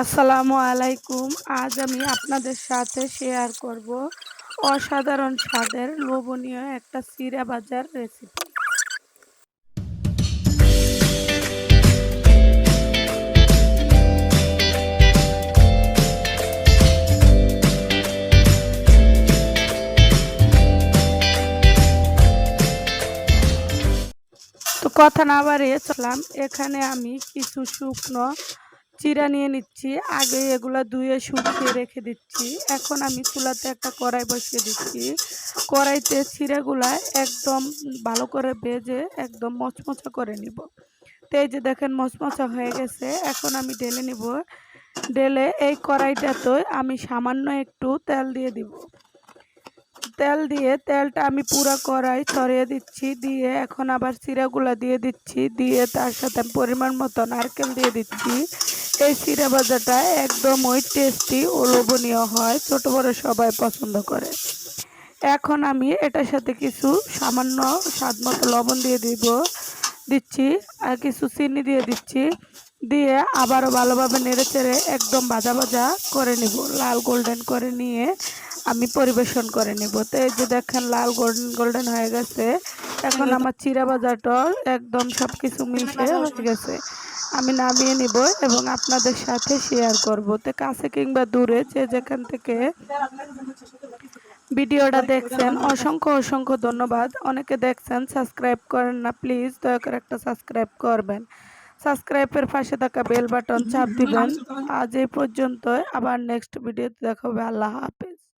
আসসালামু আলাইকুম। আজ আমি আপনাদের সাথে শেয়ার করব অসাধারণ স্বাদের লোভনীয় একটা চিড়া বাজার রেসিপি তো কথা না বাড়িয়ে চলাম এখানে আমি কিছু শুকনো চিরা নিয়ে নিচ্ছি, আগে এগুলা ধুয়ে শুকিয়ে রেখে দিচ্ছি। এখন আমি চুলাতে একটা কড়াই বসিয়ে দিচ্ছি। কড়াইতে চিরাগুলা একদম ভালো করে ভেজে একদম মচমচা করে নিব। তো এই যে দেখেন মচমচা হয়ে গেছে, এখন আমি ঢেলে নিব। ঢেলে এই কড়াইটাতে আমি সামান্য একটু তেল দিয়ে দিব। তেল দিয়ে তেলটা আমি পুরো কড়াই ছড়িয়ে দিচ্ছি, দিয়ে এখন আবার চিরাগুলা দিয়ে দিচ্ছি, দিয়ে তার সাথে পরিমাণ মতো নারকেল দিয়ে দিচ্ছি। এই চিরা ভাজাটা একদমই টেস্টি ও লোভনীয় হয়, ছোট বড় সবাই পছন্দ করে। এখন আমি এটার সাথে কিছু সামান্য স্বাদ মতো লবণ দিয়ে দিব, দিচ্ছি আর কিছু চিনি দিয়ে দিচ্ছি, দিয়ে আবারও ভালোভাবে নেড়ে চেড়ে একদম ভাজা ভাজা করে নিব। লাল গোল্ডেন করে নিয়ে আমি পরিবেশন করে নিব। তো এই যে দেখেন, লাল গোল্ডেন গোল্ডেন হয়ে গেছে। এখন আমার চিরা ভাজাটা একদম সব কিছু মিশে হয়ে গেছে। আমি নামিয়ে নিব এবং আপনাদের সাথে শেয়ার করব। তো কাছে কিংবা দূরে যে যেখান থেকে ভিডিওটা দেখছেন অসংখ্য অসংখ্য ধন্যবাদ। অনেকে দেখছেন সাবস্ক্রাইব করেন না প্লিজ দয়া করে একটা সাবস্ক্রাইব করবেন। সাবস্ক্রাইবের পাশে থাকা বেল বাটন চাপ দিবেন। আজ এই পর্যন্ত আবার নেক্সট ভিডিওতে দেখা হবে। আল্লাহ হাফেজ।